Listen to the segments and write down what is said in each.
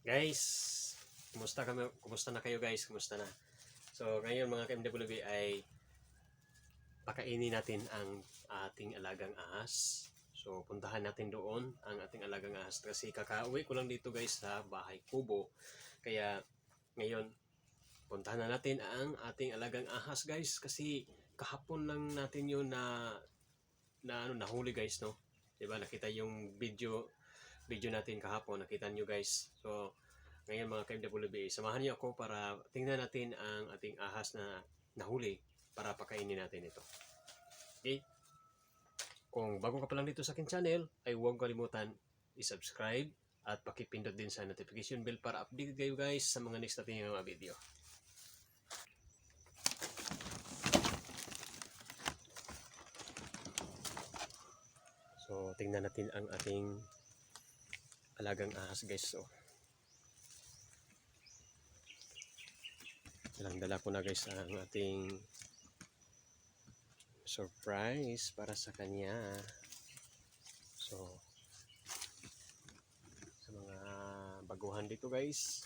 Guys, kumusta kami? Kumusta na kayo guys? Kumusta na? So, ngayon mga ka-MWB ay pakainin natin ang ating alagang ahas. So, puntahan natin doon ang ating alagang ahas kasi kakauwi ko lang dito guys sa bahay kubo. Kaya ngayon puntahan na natin ang ating alagang ahas guys kasi kahapon lang natin yun na na ano nahuli guys no. 'Di ba? Nakita yung video video natin kahapon, nakita nyo guys. So, ngayon mga ka-MWB, samahan niyo ako para tingnan natin ang ating ahas na nahuli para pakainin natin ito. Okay? Kung bago ka pa lang dito sa akin channel, ay huwag kalimutan i-subscribe at pakipindot din sa notification bell para update kayo guys sa mga next natin yung mga video. So, tingnan natin ang ating alagang ahas guys. So, dalang dala ko na guys ang ating surprise para sa kanya. So, sa mga baguhan dito guys.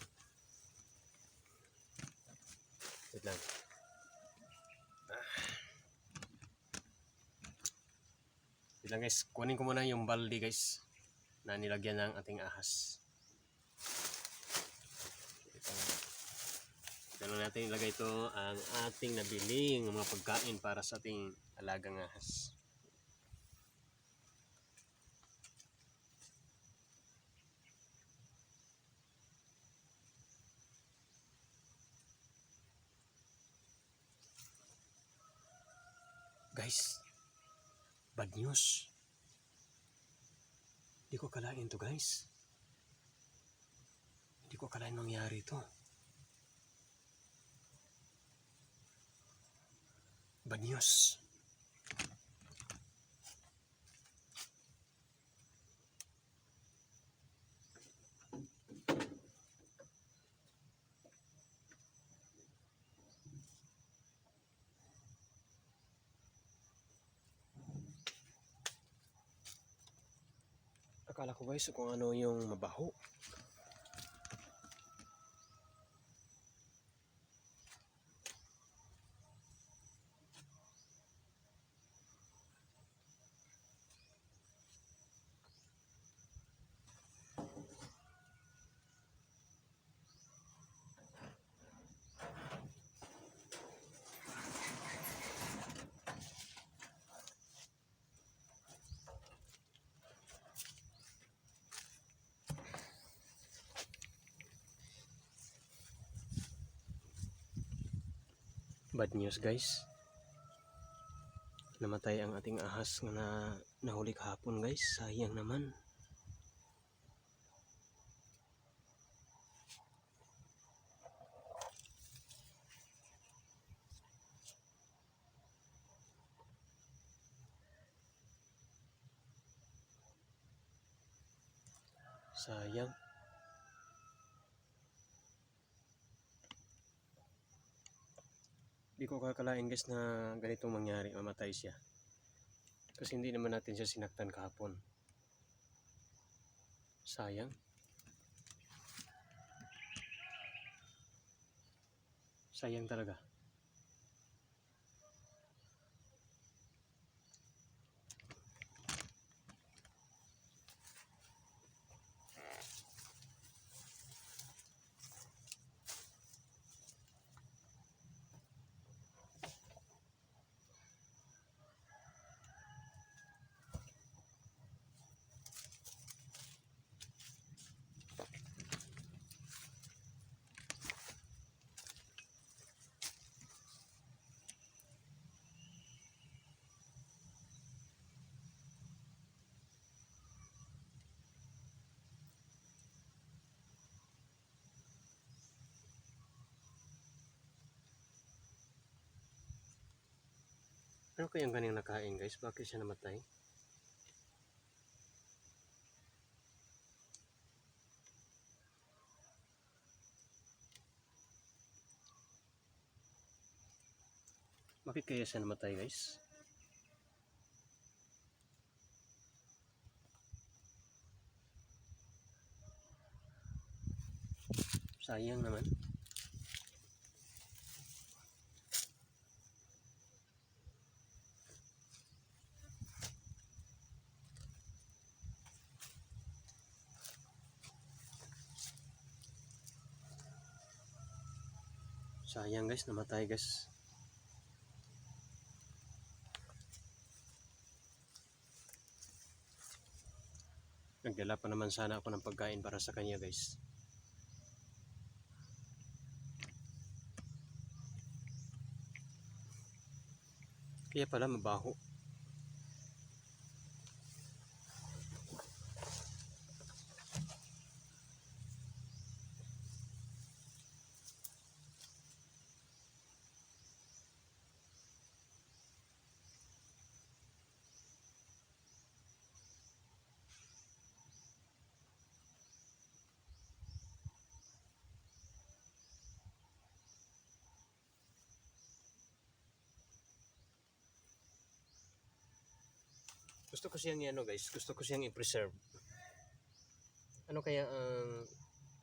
Wait lang. Ah. Wait lang guys, kunin ko muna yung baldi guys na nilagyan ng ating ahas. Lang natin ilagay ito ang ating nabiling mga pagkain para sa ating alagang ahas. Guys, bad news. Hindi ko kalain to guys. Hindi ko kalain mangyari to. Bad news. Akala ko guys kung ano yung mabaho. Bad news guys. Namatay ang ating ahas na nahuli kahapon guys. Sayang naman. Sayang. Di ko kakalain guys na ganitong mangyari, mamatay siya. Kasi hindi naman natin siya sinaktan kahapon. Sayang. Sayang talaga. Ano kayang kanyang nakain guys? Bakit siya namatay? Bakit kaya siya namatay guys? Sayang naman. Sayang guys, namatay guys. Nagdala pa naman sana ako ng pagkain para sa kanya guys. Kaya pala mabaho. Gusto ko siyang ano guys, gusto ko siyang i-preserve. Ano kaya ang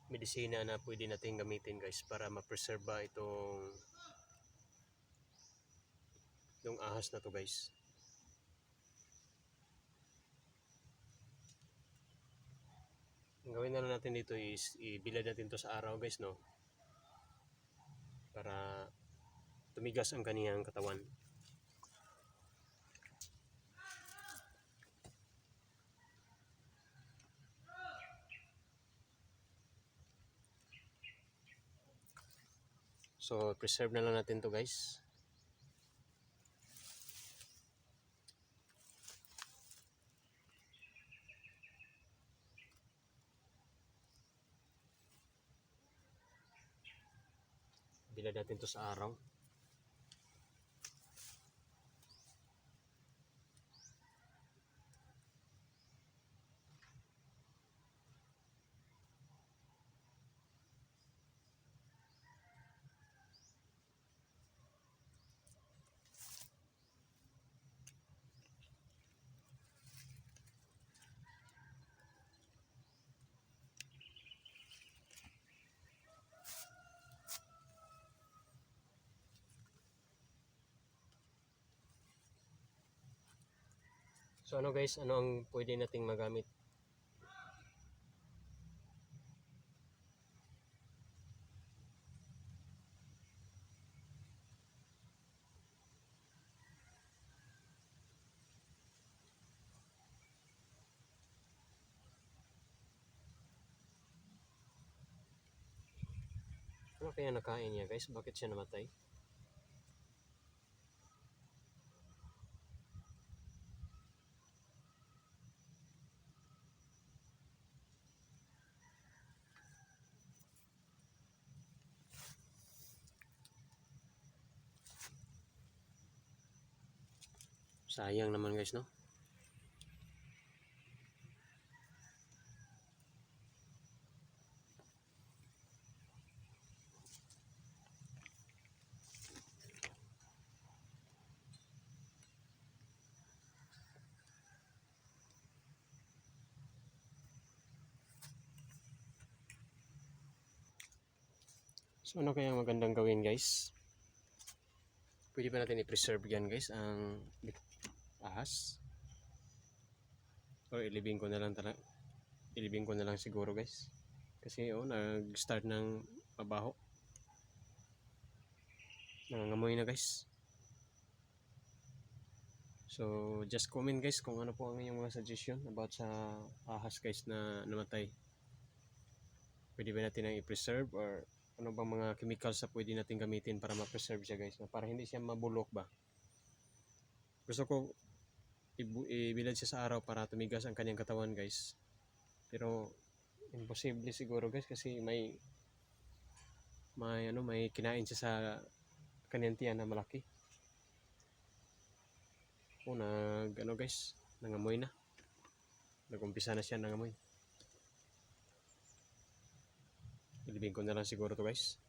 medisina na pwede natin gamitin guys para ma-preserve ba itong yung ahas na to guys. Ang gawin na lang natin dito is ibilad natin to sa araw guys no. Para tumigas ang kaniyang katawan. So, preserve na lang natin to guys. Bilad natin to sa araw. So ano guys, ano ang pwede nating magamit? Ano kaya nakain niya guys? Bakit siya namatay? Sayang naman guys no? So ano kaya ang magandang gawin guys? Pwede ba natin i-preserve yan guys ang ahas? O ilibing ko na lang talaga. Ilibing ko na lang siguro guys. Kasi oh, nag-start ng mabaho. Nangangamoy na guys. So, just comment guys kung ano po ang inyong mga suggestion about sa ahas guys na namatay. Pwede ba natin ang i-preserve or ano bang mga chemicals na pwede natin gamitin para ma-preserve siya guys para hindi siya mabulok ba. Gusto ko ibilad siya sa araw para tumigas ang kanyang katawan guys. Pero imposible siguro guys kasi may may ano may kinain siya sa kanyang tiyan na malaki. O nag ano guys, nangamoy na. Nagumpisa na siya nangamoy. Ilibing ko na lang siguro to guys.